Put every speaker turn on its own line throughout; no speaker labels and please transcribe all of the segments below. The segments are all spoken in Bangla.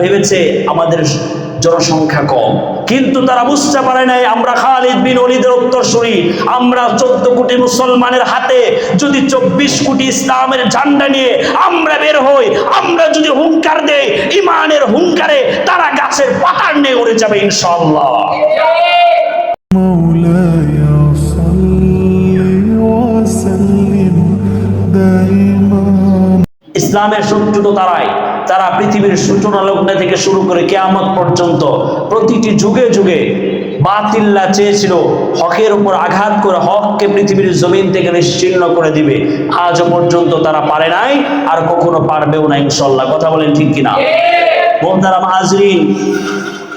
ভেবেছে আমাদের জনসংখ্যা কম। কিন্তু তারা বুঝতে পারে নাই, আমরা খালিদ বিন অলিদের উত্তরসূরি আমরা চোদ্দ কোটি মুসলমানের হাতে যদি চব্বিশ কোটি ইসলামের ঝান্ডা নিয়ে আমরা বের হই, আমরা যদি হুঙ্কার দেই, ইমানের হুঙ্কারে তারা গাছের পাতার নিয়ে উড়ে যাবে ইনশাল্লাহ
মৌলায়
ইসলামের শত্রু তারাই। তারা পৃথিবীর সূচনা লগ্নে থেকে শুরু করে কেয়ামত পর্যন্ত প্রতিটি যুগে যুগে বাতিল্লা চেয়েছিল হকের উপর আঘাত করে হককে পৃথিবীর জমিন থেকে নিশ্চিন্ন করে দিবে। আজও পর্যন্ত তারা পারে নাই, আর কখনো পারবেও না ইনশাল্লাহ কথা বলেন ঠিক কিনা? বন্ধারা হাজরিন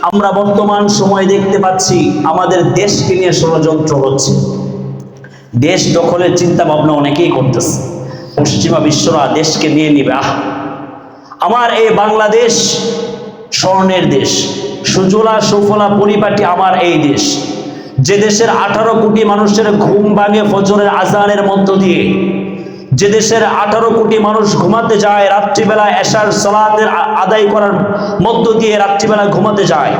আমরা বর্তমান সময় দেখতে পাচ্ছি আমাদের দেশকে নিয়ে ষড়যন্ত্র হচ্ছে। দেশ দখলের চিন্তা ভাবনা অনেকেই করতেছে। পশ্চিমা বিশ্বরা দেশকে নিয়ে নিবে। আহ! আমার এই বাংলাদেশ স্বর্ণের দেশ। সুজলা সুফলা পরিপাটি আমার এই দেশ। যে দেশের আঠারো কোটি মানুষের ঘুম ভাঙে ফজরের আজানের মধ্য দিয়ে, যে দেশের আঠারো কোটি মানুষ ঘুমাতে যায়, রাত্রিবেলা এশার সলাতের আদায় করার মধ্য দিয়ে রাত্রিবেলা ঘুমাতে যায়,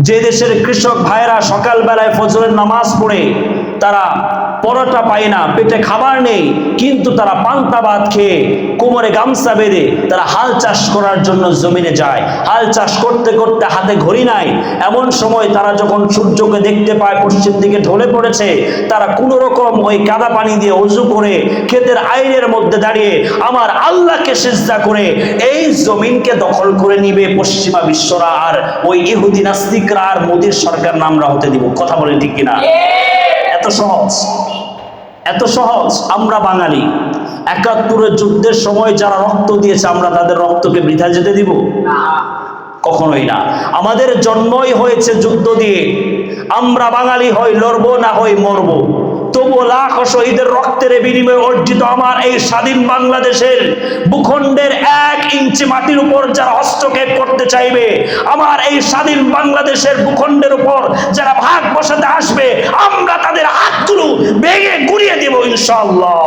যে দেশের কৃষক ভাইরা সকালবেলায় ফজরের নামাজ পড়ে তারা পরোটা পায় না, পেটে খাবার নেই, কিন্তু তারা পান্তা ভাত খেয়ে কোমরে গামছা বেঁধে তারা হাল চাষ করার জন্য জমিনে যায়। হাল চাষ করতে করতে হাতে ঘড়ি নাই। এমন সময় তারা যখন সূর্যকে দেখতে পায়, পশ্চিম দিকে ঢলে পড়েছে, তারা কোনো রকম ওই কাদা পানি দিয়ে উজু করে ক্ষেতের আইনের মধ্যে দাঁড়িয়ে আমার আল্লাহকে সেজদা করে এই জমিনকে দখল করে নিবে পশ্চিমা বিশ্বরা আর ওই ইহুদি নাস্তিকরা আর মোদির সরকার নামরা হতে দিব। কথা বলে ঠিক কিনা? সহজ এত সহজ আমরা বাঙালি। একাত্তরের যুদ্ধের সময় যারা রক্ত দিয়েছে আমরা তাদের রক্তকে বৃথা যেতে দিব? কখনোই না। আমাদের জন্মই হয়েছে যুদ্ধ দিয়ে। আমরা বাঙালি হই লড়বো না হই মরবো। তবু লাখ শহীদের রক্তের বিনিময়ে অর্জিত আমার এই স্বাধীন বাংলাদেশের ভূখণ্ডের এক ইঞ্চি মাটির উপর যারা হস্তক্ষেপ করতে চাইবে, আমার এই স্বাধীন বাংলাদেশের ভূখণ্ডের উপর যারা ভাগ বসাতে আসবে, আমরা তাদের হাতগুলো ভেঙে গুড়িয়ে দেব ইনশাল্লাহ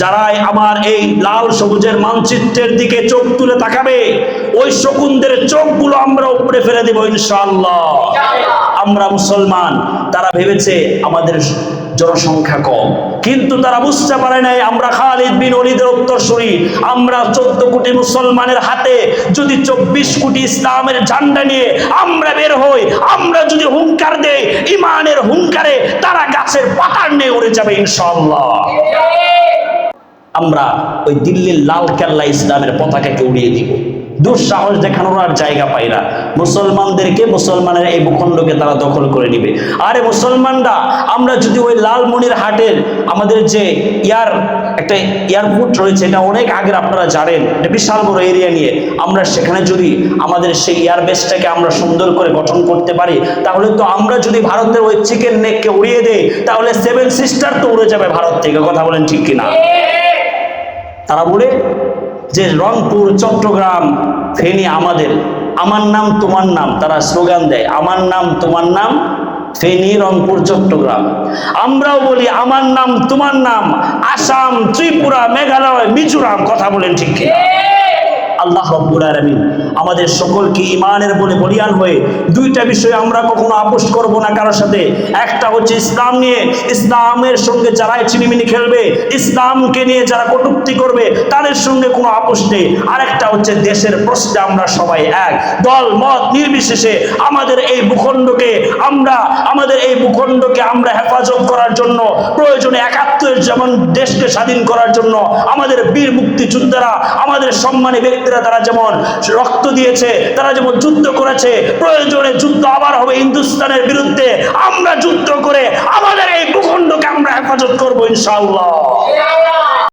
যারাই আমার এই লাল সবুজের মানচিত্রের দিকে চোখ তুলে তাকাবে, ওই শকুনদের চোখগুলো আমরা উপরে ফেলে দেব ইনশাআল্লাহ। আমরা মুসলমান তারা ভেবেছে আমাদের জনসংখ্যা কম। কিন্তু তারা বুঝতে পারে নাই আমরা খালিদ বিন অলিদের উত্তরসূরি আমরা চোদ্দ কোটি মুসলমানের হাতে যদি চব্বিশ কোটি ইসলামের ঝান্ডা নিয়ে আমরা বের হই আমরা যদি হুঙ্কার দেই ইমানের হুঙ্কারে তারা গাছের পাতার নিয়ে উড়ে যাবে ইনশাআল্লাহ। আমরা ওই দিল্লির লাল কেল্লা ইসলামের পতাকাকে উড়িয়ে দিব। দুঃসাহস দেখানোর আর জায়গা পাই না। মুসলমানদেরকে মুসলমানের এই ভূখণ্ডকে তারা দখল করে নিবে। আরে মুসলমানরা আমরা যদি ওই লালমনির হাটের আমাদের যে ইয়ার একটা এয়ারপোর্ট রয়েছে এটা অনেক আগের আপনারা জানেন এটা বিশাল বড় এরিয়া নিয়ে। আমরা সেখানে যদি আমাদের সেই এয়ারবেসটাকে আমরা সুন্দর করে গঠন করতে পারি তাহলে তো আমরা যদি ভারতের ওই চিকেন নেককে উড়িয়ে দেই তাহলে সেভেন সিস্টার তো উড়ে যাবে ভারত থেকে। কথা বলেন ঠিক কিনা? তারা বলে যে রংপুর, চট্টগ্রাম, ফেনি আমাদের। আমার নাম, তোমার নাম, তারা স্লোগান দেয়। আমার নাম, তোমার নাম, ফেনী, রংপুর, চট্টগ্রাম। আমরাও বলি, আমার নাম, তোমার নাম, আসাম, ত্রিপুরা, মেঘালয়, মিজোরাম, কথা বলেন ঠিক কিনা? আল্লাহ রব্বুল আলামিন আমাদের সকলকে ইমানের বলে বলিয়ান হয়ে দুইটা বিষয় আমরা কখনো আপোষ করব না কারোর সাথে। একটা হচ্ছে ইসলাম নিয়ে। ইসলামের সঙ্গে যারা চিনিমিনি খেলবে, ইসলামকে নিয়ে যারা কটুক্তি করবে, তাদের সঙ্গে কোনো আপোষ নেই। আরেকটা হচ্ছে দেশের প্রশ্নে আমরা সবাই এক। দল, মত নির্বিশেষে আমাদের এই ভূখণ্ডকে আমরা, আমাদের এই ভূখণ্ডকে আমরা হেফাজত করার জন্য, প্রয়োজনে একাত্তরের যেমন দেশকে স্বাধীন করার জন্য আমাদের বীর মুক্তিযোদ্ধারা, আমাদের সম্মানী ব্যক্তিরা তারা যেমন রক্ত দিয়েছে, তারা যেমন যুদ্ধ করেছে, প্রয়োজনে যুদ্ধ আবার হবে হিন্দুস্তানের বিরুদ্ধে। আমরা যুদ্ধ করে আমাদের এই ভূখণ্ডকে আমরা হেফাজত করব ইনশাআল্লাহ।